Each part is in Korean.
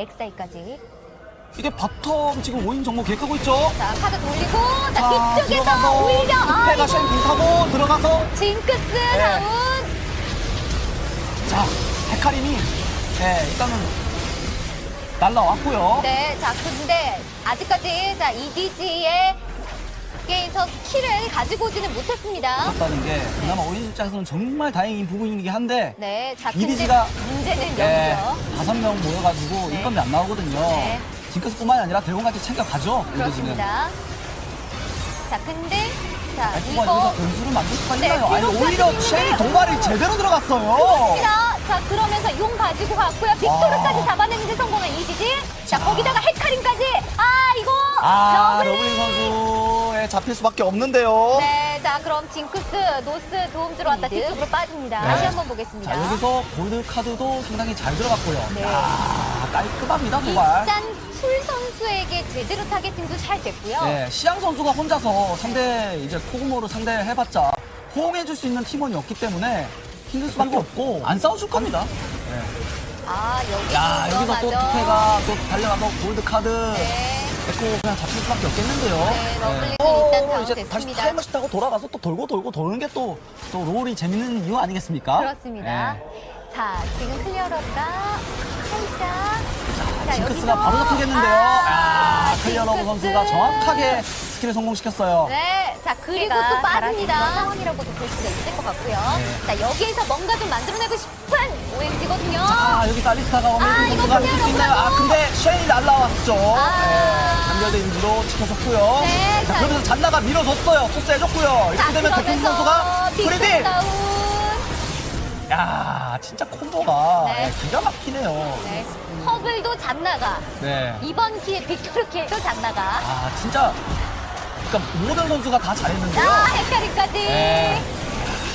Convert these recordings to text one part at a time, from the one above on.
엑사이까지. 이게 바텀 지금 5인 정모 계획하고 있죠. 자, 카드 돌리고, 자, 자, 뒤쪽에서 들어가서 오히려, 특패가 아이고, 쉔 공타고 들어가서 징크스 네. 다운. 자 헤카림이 네, 일단은 날라왔고요. 네, 자, 근데 아직까지, 자, EDG의 게임에서 키를 가지고 오지는 못했습니다. 그렇다는 게 그나마 5인 입장에서는 정말 다행인 부분이긴 한데 네, 자, 근데 EDG가 문제는 네, 여기죠. 다섯 명 모여가지고 네. 인건비 안 나오거든요. 네. 징크스뿐만이 아니라 대원같이 챙겨가죠. 그렇습니다. 자, 근데, 자, 알프가 이거. 여기서 변수를 만들 수가 네, 있나요? 아니 오히려. 쉐이 도발이 제대로 들어갔어요. 그렇습니다. 자, 그러면서 용 가지고 갔고요. 빅토르까지 와. 잡아내는데 성공한 이디지. 자, 거기다가 헤카림까지. 아, 이거. 아. 러블리 선수 에 잡힐 수밖에 없는데요. 네, 자, 그럼 징크스, 노스 도움 들어왔다. 뒤쪽으로 빠집니다. 네. 다시 한번 보겠습니다. 자 여기서 골드 카드도 상당히 잘 들어갔고요. 네. 야 깔끔합니다 도발. 일단 풀 선수에게 제대로 타겟팅도 잘 됐고요. 네, 시양 선수가 혼자서 상대 이제 코그모를 상대해봤자 호응해줄 수 있는 팀원이 없기 때문에 힘들 수밖에 없고 안 싸워줄 겁니다. 네. 아, 여기 야 여기서 또 투패가 또 달려가서 골드 카드 네. 됐고 그냥 잡힐 수밖에 없겠는데요. 네, 러블리는 어, 일단 다운 이제 다시 됐습니다. 타임머신 타고 돌아가서 또 돌고 돌고 도는 게 또 또 롤이 재밌는 이유 아니겠습니까? 그렇습니다. 네. 자, 지금 클리어러가 살짝. 자, 징크스가 여기서- 바로 잡히겠는데요. 아, 아, 클리어러브 징크스. 선수가 정확하게 스킬을 성공시켰어요. 네, 자 그리고 또 빠집니다. 상황이라고도 볼 수가 있을 것 같고요. 네. 자 여기에서 뭔가 좀 만들어내고 싶은 OMG거든요. 자, 여기서 알리스타가 아, 그 이거 선수가 그냥 이길 수 있나요? 아, 근데 쉐이 날라왔죠. 아. 네, 단결된 인지로 지켜줬고요. 네, 자, 자, 그러면서 잔나가 밀어줬어요. 토스 해줬고요. 자 이렇게 되면 대표 선수가! 다운. 야, 진짜 콤보가 네. 네, 기가 막히네요. 네, 허블도 잔나가. 네. 이번 기회 빅토르 기회도 잔나가. 아, 진짜. 그러니까 모든 선수가 다 잘했는데요. 아 헤카리까지. 네.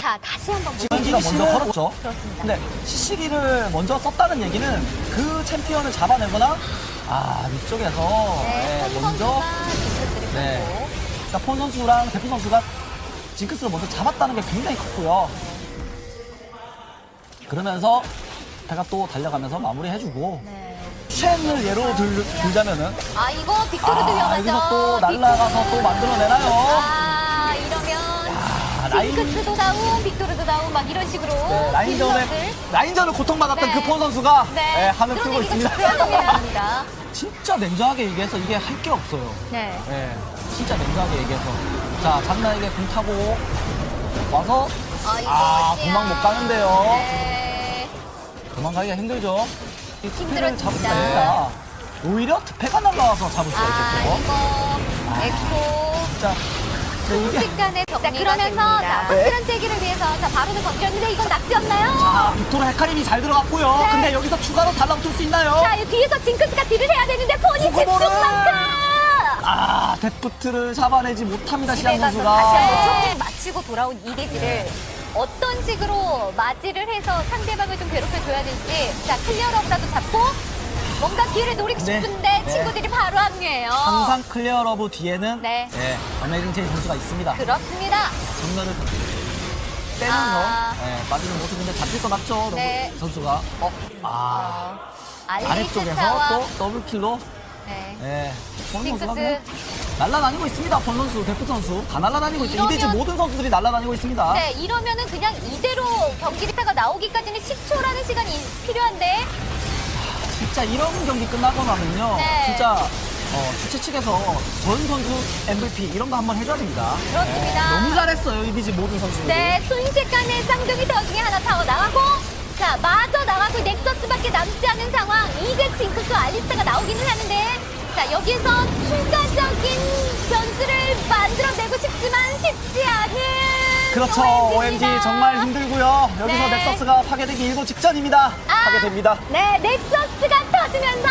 자 다시 한번. 지원기가 먼저 걸었죠. 그렇습니다. 근데 시시기를 먼저 썼다는 얘기는 그 챔피언을 잡아내거나 아 위쪽에서 네, 네, 폰 먼저 네. 그러니까 폰 선수랑 대표 선수가 징크스를 먼저 잡았다는 게 굉장히 컸고요. 그러면서 배가 또 달려가면서 마무리해주고 네. 쉔을 예로 들, 들자면은 아 이거 빅토르도 아, 위험하죠. 여기서 또 날아가서 빅토르. 또 만들어내나요? 아, 라인 징크스도 다운, 빅토르도 다운 막 이런 식으로 네, 라인전에. 라인전을 고통받았던 네. 그폰 선수가 네, 네, 한을 풀고 있습니다. 진짜 합니다. 진짜 냉정하게 얘기해서 이게 할 게 없어요. 네. 네, 진짜 냉정하게 얘기해서. 자, 장난에게 공 타고 와서 아, 이거 아, 씨야. 도망 못 가는데요. 네. 도망가기가 힘들죠. 이 투패를 힘들어집니다. 잡으니까 오히려 투패가 날라와서 잡을 수가 아 있겠고. 이거 진짜. 근데 이게 순식간에 정리가 그러면서 됩니다. 자, 네. 확실한 세기를 위해서 자 바로는 건드렸는데 이건 낚시였나요? 아, 빅토르 헤카림이 잘 들어갔고요. 네. 근데 여기서 추가로 달라붙을 수 있나요? 자, 이 뒤에서 징크스가 딜을 해야 되는데 폰이 코코모를! 집중만큼! 아, 데프트를 잡아내지 못합니다, 집에 시안 가서 선수가. 다시 한번 쇼핑 마치고 돌아온 이대지를 어떤 식으로 맞이를 해서 상대방을 좀 괴롭혀줘야 될지 자, 클리어러브라도 잡고 뭔가 기회를 노리고 네. 싶은데 네. 친구들이 바로 합류해요. 항상 클리어 러브 뒤에는 네. 네, 어메이징 제이 선수가 있습니다. 그렇습니다. 정면을 빼면서 아. 네, 빠지는 모습인데 잡힐 것 같죠, 러브 네. 선수가. 어, 아, 어, 아래쪽에서 알리스타와 또 더블킬로. 네. 네, 본. 선수가 그냥 날라다니고 있습니다, 본 선수, 데프 선수. 다 날라다니고 있어요. 이대지 모든 선수들이 날라다니고 있습니다. 네, 이러면은 그냥 이대로 경기 리타가 나오기까지는 10초라는 시간이 필요한데 진짜 이런 경기 끝나고 나면요. 네. 진짜 어, 주최 측에서 전 선수 MVP 이런 거 한번 해줘야 됩니다. 그렇습니다. 너무 잘했어요, 이디지 모든 선수들이. 네, 순식간에 쌍둥이 더 중에 하나 타고 나가고 자, 마저 나가고 넥서스밖에 남지 않은 상황. 이제 징크스 알리스타가 나오기는 하는데 자, 여기에서 추가적인 변수를 만들어내고 싶지만 쉽지 않은 그렇죠. OMG 정말 힘들고요. 여기서 네. 넥서스가 파괴되기 일보 직전입니다. 아. 파괴됩니다. 네, 넥서스가 터지면서